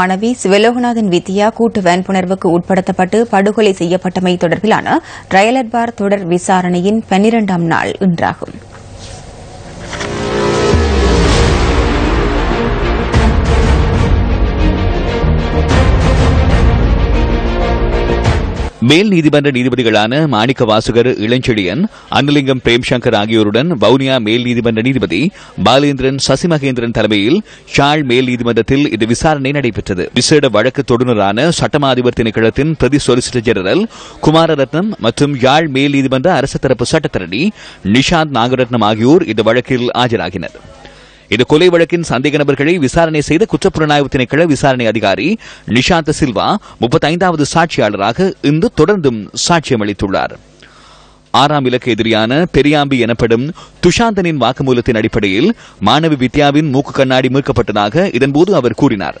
மாணவி சிவலோகநாதன் வித்யா கூட்டு வன்புணர்வுக்கு உட்படுத்தப்பட்டு படுகொலை செய்யப்பட்டமை தொடர்பிலான ட்ரயலட்பார் தொடர் விசாரணையின் பன்னிரண்டாம் நாள் இன்றாகும். மேல் நீதிமன்ற நீதிபதிகளான மாணிக்க வாசுகர் இளஞ்செழியன் அன்னலிங்கம் பிரேம்சங்கர் ஆகியோருடன் வவுனியா மேல் நீதிமன்ற நீதிபதி பாலேந்திரன் சசிமகேந்திரன் தலைமையில் ஷாழ் மேல் நீதிமன்றத்தில் இந்த விசாரணை நடைபெற்றது. விசேட வழக்கு தொடுநரான சட்டமா அதிபர் திணைக்களத்தின் பிரதி சொலிசிட்டர் ஜெனரல் குமாரரத்னம் மற்றும் யாழ் மேல் நீதிமன்ற அரசு தரப்பு சட்டத்தரணி நிஷாந்த் நாகரத்னம் ஆகியோர் இந்த வழக்கில் ஆஜராகினர். இந்த கொலை வழக்கின் சந்தேக நபர்களை விசாரணை செய்த குற்றப்புலனாய்வு திணைக்கள விசாரணை அதிகாரி நிஷாந்த சில்வா முப்பத்தைந்தாவது சாட்சியாளராக இன்று தொடர்ந்தும் சாட்சியம் அளித்துள்ளார் ஆறாம் இலக்கு எதிரியான பெரியாம்பி எனப்படும் துஷாந்தனின் வாக்குமூலத்தின் அடிப்படையில் மாணவி வித்யாவின் மூக்கு கண்ணாடி மீட்கப்பட்டதாக இதன்போது அவர் கூறினார்.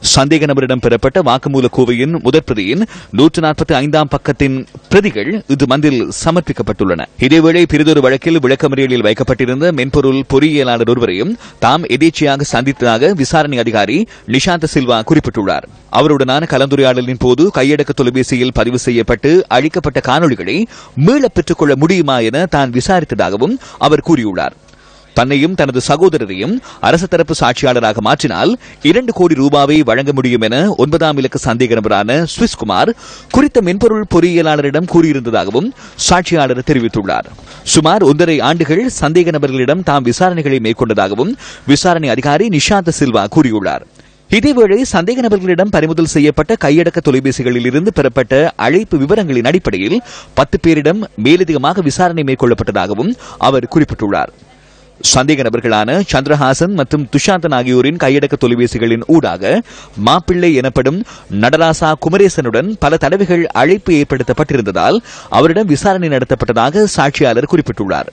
சந்தேக நபரிடம் பெறப்பட்ட வாக்குமூல கோவையின் முதற் பிரதியின் நூற்று நாற்பத்தி ஐந்தாம் பக்கத்தின் பிரதிகள் இது மந்தில் சமர்ப்பிக்கப்பட்டுள்ளன. இதேவேளை பிரிதொரு வழக்கில் விளக்கமறியலில் வைக்கப்பட்டிருந்த மென்பொருள் பொறியியலாளர் ஒருவரையும் தாம் எதேச்சையாக சந்தித்ததாக விசாரணை அதிகாரி நிஷாந்த சில்வா குறிப்பிட்டுள்ளார். அவருடனான கலந்துரையாடலின் போது கையடக்க தொலைபேசியில் பதிவு செய்யப்பட்டு அழிக்கப்பட்ட காணொளிகளை மீளப் பெற்றுக் கொள்ள முடியுமா என தான் விசாரித்ததாகவும் அவர் கூறியுள்ளார். தன்னையும் தனது சகோதரரையும் அரசு தரப்பு சாட்சியாளராக மாற்றினால் இரண்டு கோடி ரூபாவை வழங்க முடியும் என ஒன்பதாம் இலக்கு சந்தேக நபரான சுவிஸ்குமார் குறித்த மென்பொருள் பொறியியலாளரிடம் கூறியிருந்ததாகவும் சாட்சியாளர் தெரிவித்துள்ளார். சுமார் ஒன்றரை ஆண்டுகள் சந்தேக நபர்களிடம் தாம் விசாரணைகளை மேற்கொண்டதாகவும் விசாரணை அதிகாரி நிஷாந்த சில்வா கூறியுள்ளார். இதேவேளை சந்தேக நபர்களிடம் பறிமுதல் செய்யப்பட்ட கையடக்க தொலைபேசிகளில் இருந்து பெறப்பட்ட அழைப்பு விவரங்களின் அடிப்படையில் பத்து பேரிடம் மேலதிகமாக விசாரணை மேற்கொள்ளப்பட்டதாகவும் அவர் குறிப்பிட்டுள்ளார். சந்தேக நபர்களான சந்திரஹாசன் மற்றும் துஷாந்தன் ஆகியோரின் கையடக்க தொலைபேசிகளின் ஊடாக மாப்பிள்ளை எனப்படும் நடராசா குமரேசனுடன் பல தடவைகள் அழைப்பு ஏற்படுத்தப்பட்டிருந்ததால் அவரிடம் விசாரணை நடத்தப்பட்டதாக சாட்சியாளர் குறிப்பிட்டுள்ளார்.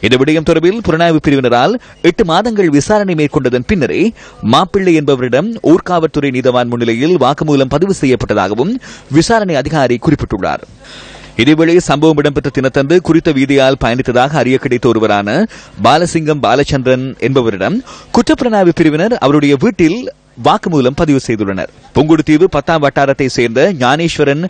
இந்த விடயம் தொடர்பில் புலனாய்வு பிரிவினரால் எட்டு மாதங்கள் விசாரணை மேற்கொண்டதன் பின்னரே மாப்பிள்ளை என்பவரிடம் ஊர்காவல்துறை நீதவான் முன்னிலையில் வாக்குமூலம் பதிவு செய்யப்பட்டதாகவும் விசாரணை அதிகாரி குறிப்பிட்டுள்ளார். இதேவேளை சம்பவம் இடம்பெற்ற தினத்தன்று குறித்த வீதியால் பயணித்ததாக அறிய கிடைத்த ஒருவரான பாலசிங்கம் பாலச்சந்திரன் என்பவரிடம் குற்றப்புலனாய்வு பிரிவினர் அவருடைய வீட்டில் வாக்குமூலம் பதிவு செய்துள்ளனர். புங்குடுதீவு பத்தாம் வட்டாரத்தை சேர்ந்த ஞானேஸ்வரன்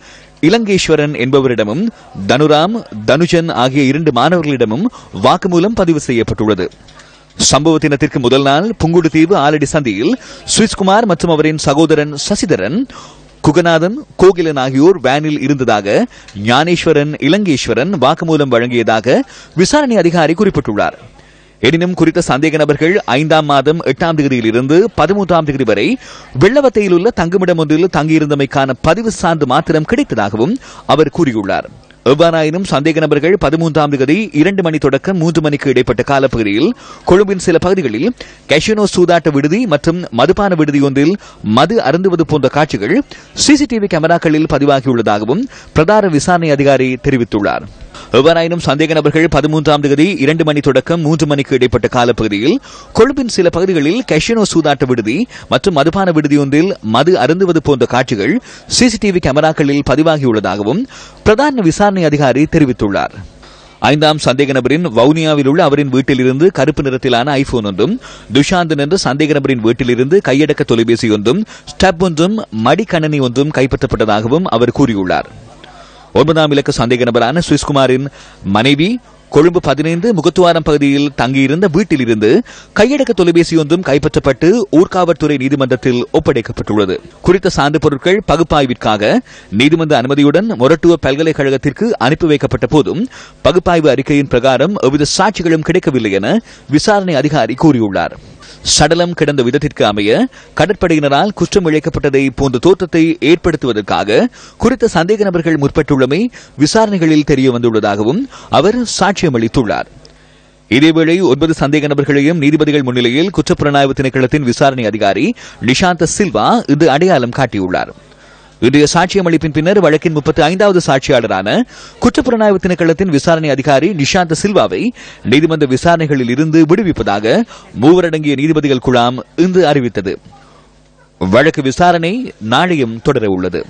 இலங்கேஸ்வரன் என்பவரிடமும் தனுராம் தனுஜன் ஆகிய இரண்டு மாணவர்களிடமும் வாக்குமூலம் பதிவு செய்யப்பட்டுள்ளது. சம்பவ தினத்திற்கு முதல் நாள் புங்குடுதீவு ஆலடி சந்தியில் சுவிஸ்குமார் மற்றும் அவரின் சகோதரன் சசிதரன் குகநாதன் கோகிலன் ஆகியோர் வேனில் இருந்ததாக ஞானேஸ்வரன் இலங்கேஸ்வரன் வாக்குமூலம் வழங்கியதாக விசாரணை அதிகாரி குறிப்பிட்டுள்ளார். எனினும் குறித்த சந்தேக நபர்கள் ஐந்தாம் மாதம் எட்டாம் தேதியிலிருந்து பதிமூன்றாம் தேதி வரை வெள்ளவத்தையில் உள்ள தங்குமிடம் ஒன்றில் தங்கியிருந்தமைக்கான பதிவு சான்று மாத்திரம் கிடைத்ததாகவும் அவர் கூறியுள்ளார். எவ்வாறாயினும் சந்தேக நபர்கள் பதிமூன்றாம் தேதி இரண்டு மணி தொடக்கம் மூன்று மணிக்கு இடைப்பட்ட காலப்பகுதியில் கொழும்பின் சில பகுதிகளில் கஷினோ சூதாட்ட விடுதி மற்றும் மதுபான விடுதி ஒன்றில் மது அருந்துவது போன்ற காட்சிகள் சிசிடிவி கேமராக்களில் பதிவாகியுள்ளதாகவும் பிரதான விசாரணை அதிகாரி தெரிவித்துள்ளார். எவ்வாறாயினும் சந்தேக நபர்கள் பதிமூன்றாம் தேதி இரண்டு மணி தொடக்கம் மூன்று மணிக்கு இடைப்பட்ட காலப்பகுதியில் கொழும்பின் சில பகுதிகளில் கஷினோ சூதாட்ட விடுதி மற்றும் மதுபான விடுதி ஒன்றில் மது அருந்துவது போன்ற காட்சிகள் சிசிடிவி கேமராக்களில் பதிவாகியுள்ளதாகவும் பிரதான விசாரணை அதிகாரி தெரிவித்துள்ளார். ஐந்தாம் சந்தேக நபரின் வவுனியாவில் உள்ள அவரின் வீட்டிலிருந்து கருப்பு நிறத்திலான ஐபோன் ஒன்றும் துஷாந்தன் என்ற சந்தேக நபரின் வீட்டிலிருந்து கையடக்க தொலைபேசி ஒன்றும் ஸ்டப் ஒன்றும் மடிக்கணனி ஒன்றும் கைப்பற்றப்பட்டதாகவும் அவர் கூறியுள்ளார். ஒன்பதாம் இலக்க சந்தேக நபரான சுவிஸ்குமாரின் மனைவி கொழும்பு பதினைந்து முகத்துவாரம் பகுதியில் தங்கியிருந்த வீட்டிலிருந்து கையடக்க தொலைபேசி ஒன்றும் கைப்பற்றப்பட்டு ஊர்காவல்துறை நீதிமன்றத்தில் ஒப்படைக்கப்பட்டுள்ளது. குறித்த சான்று பொருட்கள் பகுப்பாய்விற்காக நீதிமன்ற அனுமதியுடன் மொரட்டுவ பல்கலைக்கழகத்திற்கு அனுப்பி வைக்கப்பட்ட போதும் பகுப்பாய்வு அறிக்கையின் பிரகாரம் எவ்வித சாட்சிகளும் கிடைக்கவில்லை என விசாரணை அதிகாரி கூறியுள்ளார். சடலம் கிடந்த விதத்திற்கு அமைய கடற்படையினரால் குற்றம் இழைக்கப்பட்டதை போன்ற தோற்றத்தை ஏற்படுத்துவதற்காக குறித்த சந்தேக நபர்கள் முற்பட்டுள்ளமை விசாரணைகளில் தெரிய வந்துள்ளதாகவும் அவர் சாட்சியம் அளித்துள்ளார் இதேவேளை ஒன்பது சந்தேக நபர்களையும் நீதிபதிகள் முன்னிலையில் குற்றப்புலனாய்வு திணைக்களத்தின் விசாரணை அதிகாரி நிஷாந்த சில்வா இது அடையாளம் காட்டியுள்ளார். இன்றைய சாட்சியம் அளிப்பின் பின்னர் வழக்கின் முப்பத்தி ஐந்தாவது சாட்சியாளரான குற்றப்புலனாய்வு திணைக்களத்தின் விசாரணை அதிகாரி நிஷாந்த சில்வாவை நீதிமன்ற விசாரணைகளில் இருந்து விடுவிப்பதாக மூவரடங்கிய நீதிபதிகள் குழாம் இன்று அறிவித்தது. வழக்கு விசாரணை நாளையும் தொடர உள்ளது.